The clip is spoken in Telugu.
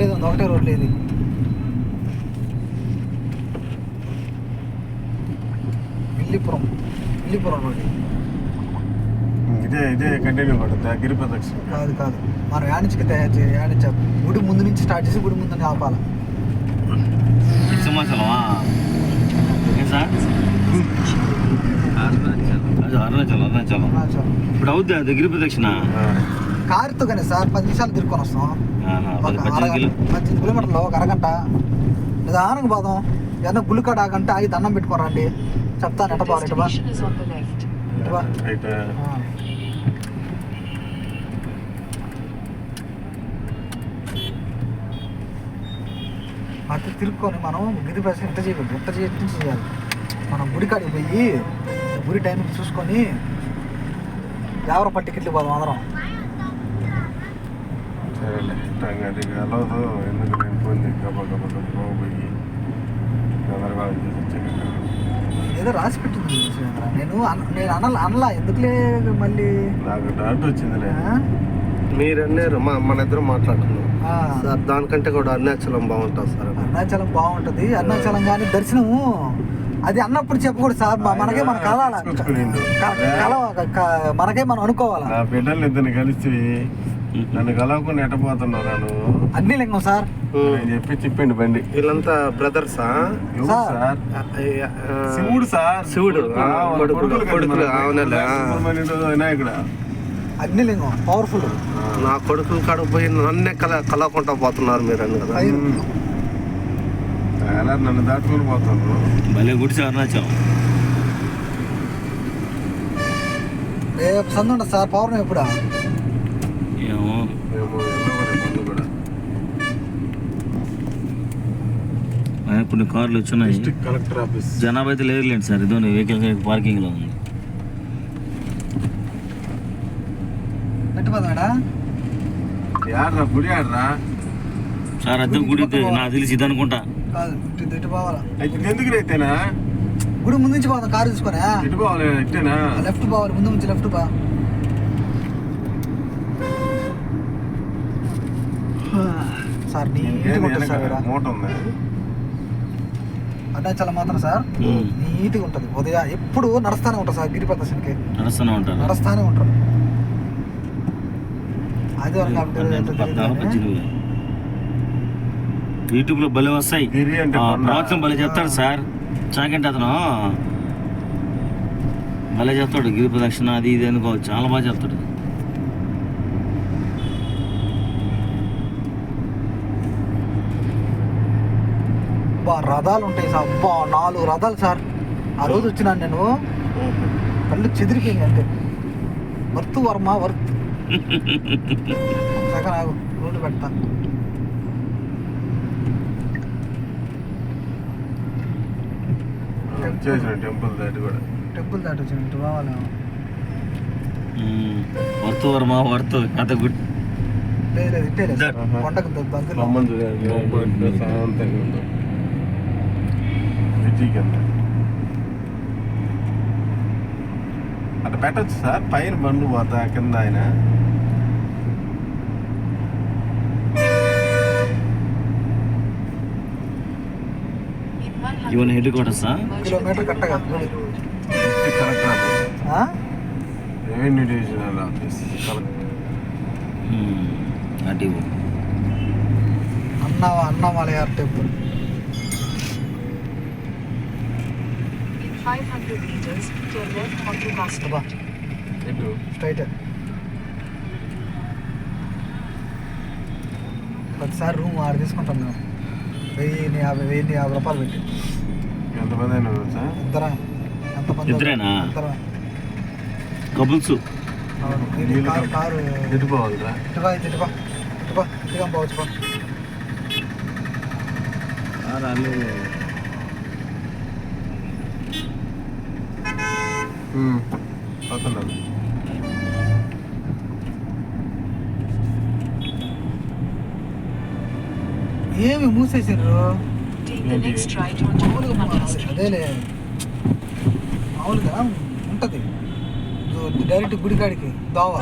ఒకటే ఉంది ఒకటే రోడ్ లేదు విల్లిపురం విల్లిపురం రోడ్ ఇదే. ఇదే కంటిన్యూ పడుతుంది గిరి ప్రదక్షిణ కాదు కాదు. మనం యాడించి తయారు చేయాలి యాడించ గుడి ముందు నుంచి స్టార్ట్ చేసి గుడి ముందు ఆపాలి. సింహాచలమా? అరుణాచలం. అరుణాచలం అరుణాచలం. ఇప్పుడు అవుద్ది అది గిరి ప్రదక్షిణ కారుతో కానీ సార్ పది నిమిషాలు తిరుక్కొని వస్తాం. పద్దెనిమిది అరగంట కిలో పద్దెనిమిది కిలోమీటర్లు ఒక అరగంట. నిదానంగా పోదాం. ఏదన్నా గుళ్ళకాడ ఆగంటే ఆగి దండం పెట్టుకోరండి. చెప్తాను ఎట్ట పోవాలి ఎట్ట బా Destination is on the left. ఎట్ట బా రైట్ ఆ. అటు తిరుక్కొని మనం గిరి ప్రశ్న ఎంత చేయకూడదు ఎంత చేసి చేయాలి? మనం గుడికాడికి పోయి గుడి టైంకి చూసుకొని ఎవరో టికెట్లు పోదాం అందరం. సరేలే టంగ్ అది కలవదు ఎందుకు నేను ఫోన్ చేసి గబ గబ గబ పోయి గందరగోళం చేసి వచ్చాను ఏదో రాసి పెట్టింది. నేను నేను అనలా అనలా ఎందుకులే మళ్ళీ నాకు డౌట్ వచ్చిందిలే? మీరు అన్నారు మా మన ఇద్దరం మాట్లాడుతున్నాం. సార్ దానికంటే కూడా అరుణాచలం బాగుంటుంది సార్ అరుణాచలం బాగుంటది అరుణాచలం కానీ దర్శనము అది అన్నప్పుడు చెప్పకూడదు సార్ మనకే మన కలాల తీసుకొచ్చుకునిండు. కల క- మనకే మనం అనుకోవాలా నా బిడ్డలు ఇద్దరిని కలిసి నన్ను కలవకుండా ఎట్టపోతున్నారా నువ్వు? అన్ని లింగం సార్ నేను చెప్పి చెప్పిండు బండి. వీళ్ళంతా బ్రదర్సా ఎవరు సార్. సార్? శివుడు సార్. శివుడు, కొడుకులు. అవునులే, వినాయకుడు? అగ్నిలింగం పవర్ఫుల్ నా కొడుకులు కాడ పోయి నన్నే కల కలవకుండా పోతున్నారు మీరు అని కదా. అలా నన్ను దాటుకొని పోతాను భలే గుడిసి అరుణాచలం రేపు సందు సార్ పౌర్ణమి ఎప్పుడా? ఏమో మేము వెళ్ళకూడదు ముందు కూడా ఆయన కొన్ని కార్లు వచ్చున్నాయి డిస్ట్రిక్ట్ కలెక్టర్ ఆఫీస్ జనాభా అయితే లేదులేండి సార్ ఇదో వెహికల్ పార్కింగ్లో ఉంది పెట్టుకోదాడా యాడ్రా గుడి ఆడరా సార్ అద్దె గుడి అయితే నాకు తెలిసి ఇది అనుకుంటా కాదు ఇటు ఇటు పోవాలా అయితే ఎందుకు రైతేనా గుడి ముందు నుంచి పోదాం కారు తీసుకొని ఇటు పోవాలి ఇట్టేనా లెఫ్ట్ పోవాలి ముందు నుంచి లెఫ్ట్ బా సార్ నీట్గా ఉంటుంది సార్ అరుణాచలం మాత్రం సార్. నీట్గా ఉంటుంది. ఉదయం ఎప్పుడు నడుస్తానే ఉంటుంది సార్ గిరి ప్రదర్శనకి నడుస్తూనే ఉంటారు. నడుస్తానే ఉంటారు. ఆదివారం కాబట్టి పన్నెండు, ఏంటో తెలియదు పద్నాలుగు, కానీ పద్దెనిమిది. యూట్యూబ్లో భలే వస్తాయి. ప్రవచనం భలే చెప్తాడు సార్. చాకంటే అతను. భలే చెప్తాడు గిరి ప్రదక్షిణ అది ఇది అనుకో చాలా బాగా చెప్తాడు అబ్బా రథాలు ఉంటాయి సార్. అబ్బా నాలుగు రథాలు సార్. ఆ రోజు వచ్చినాను నేను. కళ్ళు చెదిరిపోయింది అంతే. Worth Varma worth. సెకండ్ ఆగు రోడ్డు పెడతా. టెంపుల్ దాటి కూడా. టెంపుల్ దాటి వచ్చిన ఇటు ఉమ్. Worth Varma worth. కథ గుడ్. లేదు లేదు ఇట్టే లేదు కొండకు దగ్గర బ్రిడ్జి కింద అట్లా పెట్టచ్చు సార్ పైన బండ్లు పోతా కింద ఆయన. In 100 ఇవన్న హెడ్ క్వార్టర్సా కిలోమీటర్ ఆ? Revenue divisional office collector. అటు ఇవ్వు. అన్న Annamalaiyar temple 500 meters, turn left onto ఎటు స్ట్రైట్ ప్రతిసారి రూమ్ ఆరు తీసుకుంటాం మేము. వెయ్యి యాభై వెయ్యి యాభై రూపాయలు పెట్టి. ఎంతమంది అయినా సార్ ఇద్దరం? ఎంతమంది? ఇద్దరేనా? ఇద్దరం? కబుల్స్ అవును. Car car. ఎటు పోవాలిరా ఇటువా ఇది ఇటువా ఇటువా ఇటుగా పోవచ్చు పో. పక్కన ఏమి మూసేసారు. అదేలే మామూలుగా ఉంటది డైరెక్ట్ గుడికాడికి దోవ